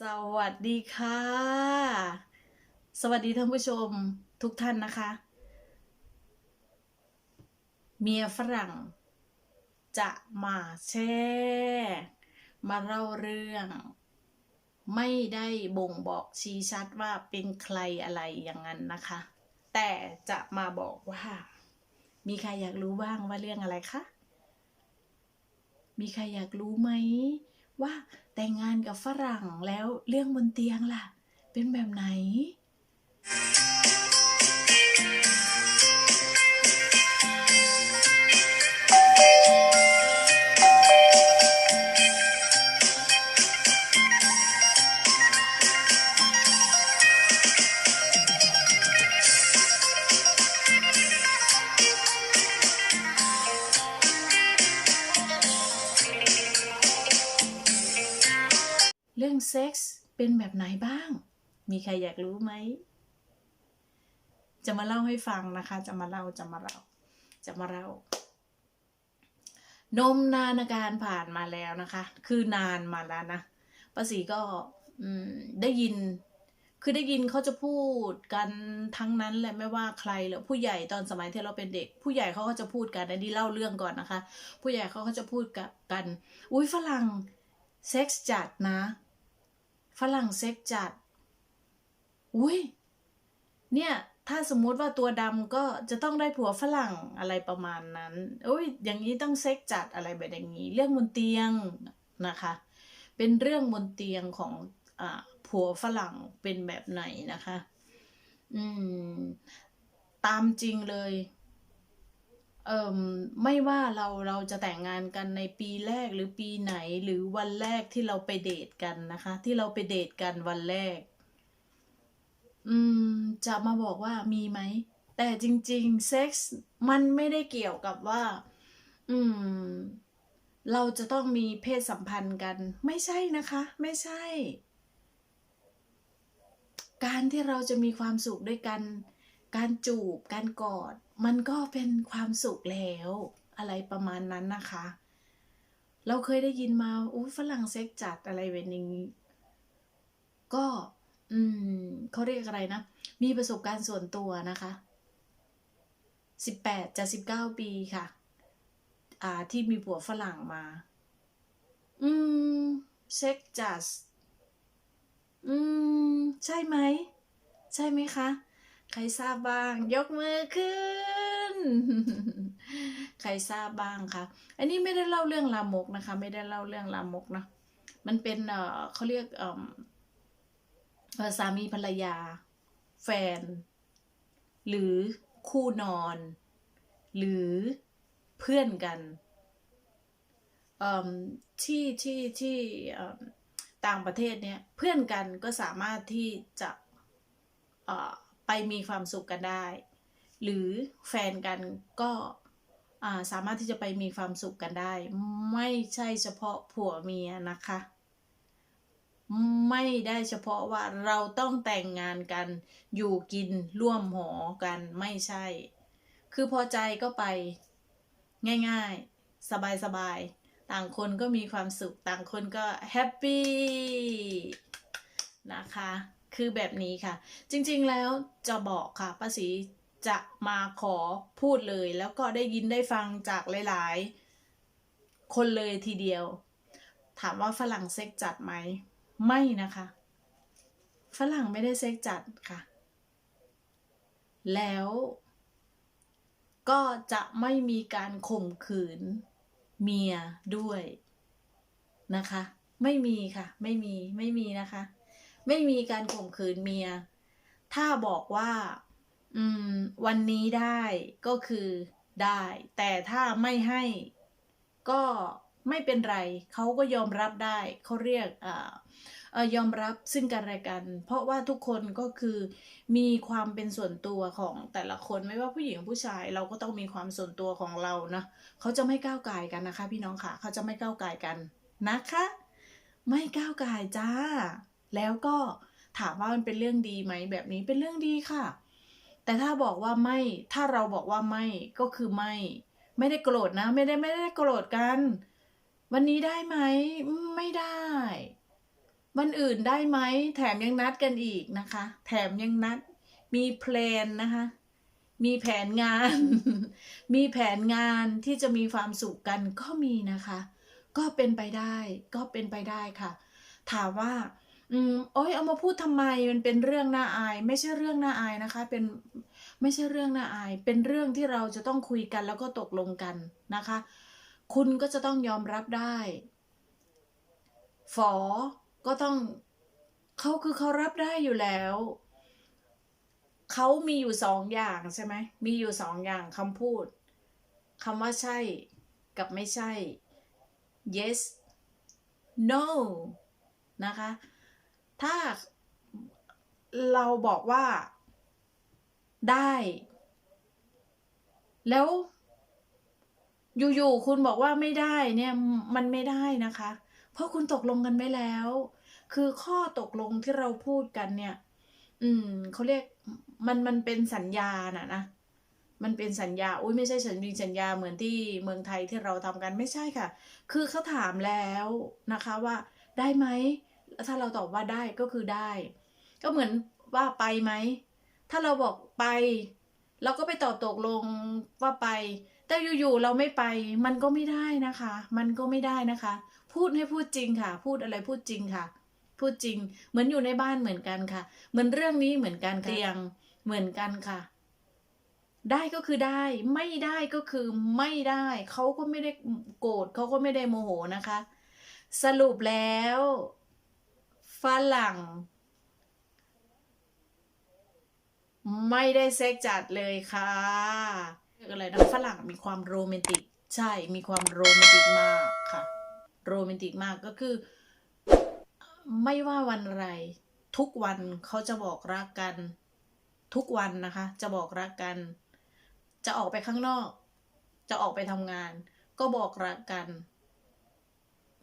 สวัสดีค่ะ สวัสดีท่านผู้ชมทุกท่านนะคะ เมียฝรั่ง จะมาแช่มาเล่าเรื่อง ไม่ได้บ่งบอกชี้ชัดว่าเป็นใครอะไรอย่างนั้นนะคะ แต่จะมาบอกว่า มีใครอยากรู้บ้างว่าเรื่องอะไรคะ มีใครอยากรู้ไหม ว่าแต่งงานกับฝรั่งแล้วเรื่องบนเตียงล่ะ เป็นแบบไหน รื่องเซ็กส์เป็นแบบไหนบ้าง มีใครอยากรู้ไหม จะมาเล่าให้ฟังนะคะ จะมาเล่า จะมาเล่า จะมาเล่านมนานการผ่านมาแล้วนะคะ คือนานมาแล้วนะป้าศรีก็ได้ยิน คือได้ยินเขาจะพูดกันทั้งนั้นแหละไม่ว่าใครหรอผู้ใหญ่ตอนสมัยที่เราเป็นเด็ก ผู้ใหญ่เขาก็จะพูดกันอันนี้เล่าเรื่องก่อนนะคะ ผู้ใหญ่เขาก็จะพูดกับกันอุ้ยฝรั่งเซ็กส์จัดนะ ฝรั่งเซ็กจัด อุ้ย เนี่ย ถ้าสมมุติว่าตัวดำก็จะต้องได้ผัวฝรั่งอะไรประมาณนั้นอุ้ย อย่างนี้ต้องเซ็กจัดอะไรแบบอย่างนี้ เรื่องบนเตียงนะคะ เป็นเรื่องบนเตียงของอ่าผัวฝรั่งเป็นแบบไหนนะคะ อืม ตามจริงเลย ไม่ว่าเราเราจะแต่งงานกันในปีแรกหรือปีไหนหรือวันแรกที่เราไปเดทกันนะคะ ที่เราไปเดทกันวันแรก อืม จะมาบอกว่ามีไหม แต่จริง ๆ เซ็กส์มันไม่ได้เกี่ยวกับว่า อืม เราจะต้องมีเพศสัมพันธ์กัน ไม่ใช่นะคะ ไม่ใช่ การที่เราจะมีความสุขด้วยกัน การจูบ การกอด มันก็เป็นความสุขแล้ว อะไรประมาณนั้นนะคะ เราเคยได้ยินมาอู้ฝรั่งเซ็กจัดอะไรแบบนี้ ก็ อืมเขาเรียกอะไรนะ มีประสบการณ์ส่วนตัวนะคะสิบแปดจะสิบเก้าปีค่ะ อ่า ที่มีผัวฝรั่งมา อืม เซ็กจัดอืม ใช่ไหม ใช่ไหมคะ ใครทราบบ้าง ยกมือขึ้น ใครทราบบ้างคะ อันนี้ไม่ได้เล่าเรื่องลามกนะคะ ไม่ได้เล่าเรื่องลามกนะ มันเป็นเออเขาเรียกเออสามีภรรยา แฟน หรือคู่นอน หรือเพื่อนกันที่ที่ที่ต่างประเทศเนี่ยเพื่อนกันก็สามารถที่จะ ไปมีความสุขกันได้ หรือแฟนกันก็สามารถที่จะไปมีความสุขกันได้ ไม่ใช่เฉพาะผัวเมียนะคะ ไม่ได้เฉพาะว่าเราต้องแต่งงานกันอยู่กินร่วมหอกันไม่ใช่ คือพอใจก็ไปง่ายๆ สบายๆ ต่างคนก็มีความสุข ต่างคนก็แฮปปี้นะคะ คือแบบนี้ค่ะ จริงๆแล้วจะบอกค่ะป้าศรีจะมาขอพูดเลย แล้วก็ได้ยินได้ฟังจากหลายๆ คนเลยทีเดียว ถามว่าฝรั่งเซ็กจัดไหม ไม่นะคะ ฝรั่งไม่ได้เซ็กจัดค่ะ แล้วก็จะไม่มีการข่มขืนเมียด้วยนะคะ ไม่มีค่ะ ไม่มีไม่มีนะคะ ไม่มีการข่มขืนเมีย ถ้าบอกว่า อืม วันนี้ได้ก็คือได้ แต่ถ้าไม่ให้ก็ไม่เป็นไร เขาก็ยอมรับได้ เขาเรียกอ่าเออยอมรับซึ่งกันและกัน เพราะว่าทุกคนก็คือมีความเป็นส่วนตัวของแต่ละคนไม่ว่าผู้หญิงผู้ชายเราก็ต้องมีความส่วนตัวของเรานะเขาจะไม่ก้าวไก่ายกันนะคะ พี่น้องค่ะ เขาจะไม่ก้าวไก่ายกันนะคะ ไม่ก้าวไก่ายจ้า แล้วก็ถามว่ามันเป็นเรื่องดีไหมแบบนี้เป็นเรื่องดีค่ะ แต่ถ้าบอกว่าไม่ ถ้าเราบอกว่าไม่ก็คือไม่ ไม่ได้โกรธนะ ไม่ได้ไม่ได้โกรธกัน วันนี้ได้ไหมไม่ได้ วันอื่นได้ไหมแถมยังนัดกันอีกนะคะ แถมยังนัดมีแพลนนะคะ มีแผนงาน มีแผนงานที่จะมีความสุขกันก็มีนะคะ ก็เป็นไปได้ ก็เป็นไปได้ค่ะ ถามว่า อืมโอ้ยเอามาพูดทำไมมันเป็นเรื่องน่าอาย ไม่ใช่เรื่องน่าอายนะคะ เป็นไม่ใช่เรื่องน่าอาย เป็นเรื่องที่เราจะต้องคุยกันแล้วก็ตกลงกันนะคะ คุณก็จะต้องยอมรับได้ ฝอก็ต้องเขาคือเขารับได้อยู่แล้วเขามีอยู่สองอย่างใช่ไหมมีอยู่สองอย่างคำพูดคำว่าใช่กับไม่ใช่ yes no นะคะ ถ้าเราบอกว่าได้ แล้วอยู่ๆคุณบอกว่าไม่ได้เนี่ยมันไม่ได้นะคะ เพราะคุณตกลงกันไว้แล้ว คือข้อตกลงที่เราพูดกันเนี่ย อืมเขาเรียกมันมันเป็นสัญญาน่ะนะมันเป็นสัญญา อุ้ยไม่ใช่สัญญาสัญญาเหมือนที่เมืองไทยที่เราทำกันไม่ใช่ค่ะ คือเขาถามแล้วนะคะว่าได้ไหม ถ้าเราตอบว่าได้ก็คือได้ ก็เหมือนว่าไปไหม ถ้าเราบอกไปเราก็ไปตอบตกลงว่าไป แต่อยู่ๆเราไม่ไป มันก็ไม่ได้นะคะ มันก็ไม่ได้นะคะ พูดให้พูดจริงค่ะ พูดอะไรพูดจริงค่ะ พูดจริง เหมือนอยู่ในบ้านเหมือนกันค่ะ เหมือนเรื่องนี้เหมือนกันค่ะเตียงเหมือนกันค่ะ ได้ก็คือได้ ไม่ได้ก็คือไม่ได้ เขาก็ไม่ได้โกรธเขาก็ไม่ได้โมโหนะคะ สรุปแล้ว ฝรั่ง ไม่ได้เซ็กจัดเลยค่ะอะไรนะฝรั่งมีความโรแมนติก ใช่มีความโรแมนติกมากค่ะ โรแมนติกมากก็คือ ไม่ว่าวันอะไร ทุกวันเขาจะบอกรักกัน ทุกวันนะคะ จะบอกรักกัน จะออกไปข้างนอก จะออกไปทำงาน ก็บอกรักกัน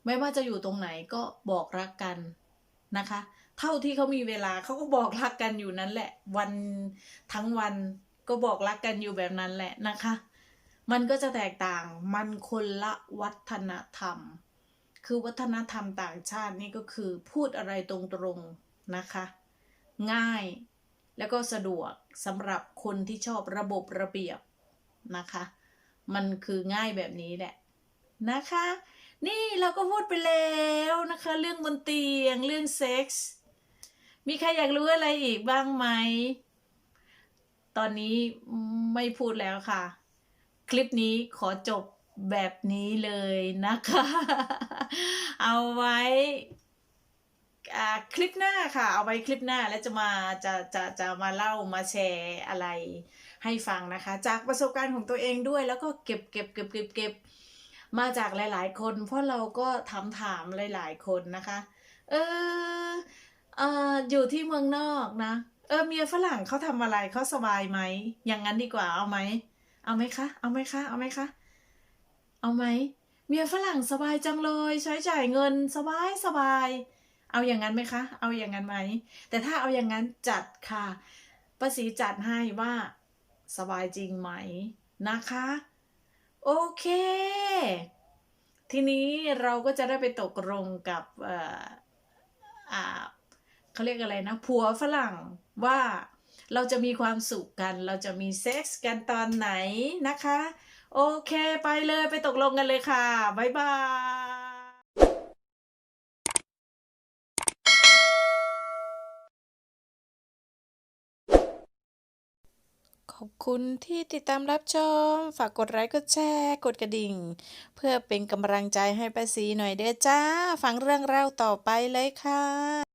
ไม่ว่าจะอยู่ตรงไหนก็บอกรักกัน นะคะ เท่าที่เขามีเวลาเขาก็บอกรักกันอยู่นั่นแหละ วันทั้งวันก็บอกรักกันอยู่แบบนั้นแหละนะคะ มันก็จะแตกต่างมันคนละวัฒนธรรม คือวัฒนธรรมต่างชาตินี่ก็คือพูดอะไรตรงๆนะคะ ง่ายแล้วก็สะดวกสำหรับคนที่ชอบระบบระเบียบนะคะ มันคือง่ายแบบนี้แหละนะคะ นี่เราก็พูดไปแล้วนะคะ เรื่องบนเตียงเรื่องเซ็กส์มีใครอยากรู้อะไรอีกบ้างไหม ตอนนี้ไม่พูดแล้วค่ะ คลิปนี้ขอจบแบบนี้เลยนะคะ เอาไว้อ่าคลิปหน้าค่ะ เอาไว้คลิปหน้าแล้วจะมาจะจะจะมาเล่ามาแชร์อะไรให้ฟังนะคะ จากประสบการณ์ของตัวเองด้วยแล้วก็เก็บเก็บเก็บเก็บเก็บ มาจากหลาย ๆ คน เพราะเราก็ถามถามหลาย ๆ คนนะคะ เออเอออยู่ที่เมืองนอกนะ เออเมียฝรั่งเขาทำอะไรเขาสบายไหมอย่างนั้นดีกว่าเอาไหมเอาไหมคะ เอาไหมคะ เอาไหมคะ เอาไหมเมียฝรั่งสบายจังเลย ใช้จ่ายเงินสบายสบาย เอาอย่างนั้นไหมคะ เอาอย่างนั้นไหม แต่ถ้าเอาอย่างนั้นจัดค่ะป้าศรีจัดให้ว่าสบายจริงไหมนะคะ โอเค ทีนี้เราก็จะได้ไปตกลงกับเขาเรียกอะไรนะผัวฝรั่งว่าเราจะมีความสุขกัน เราจะมีเซ็กส์กันตอนไหนนะคะ โอเคไปเลยไปตกลงกันเลยค่ะ บ๊ายบาย ขอบคุณที่ติดตามรับชม ฝากกดไลค์ กดแชร์ กดกระดิ่ง เพื่อเป็นกำลังใจให้ป้าสีหน่อยเด้อจ้า ฟังเรื่องราวต่อไปเลยค่ะ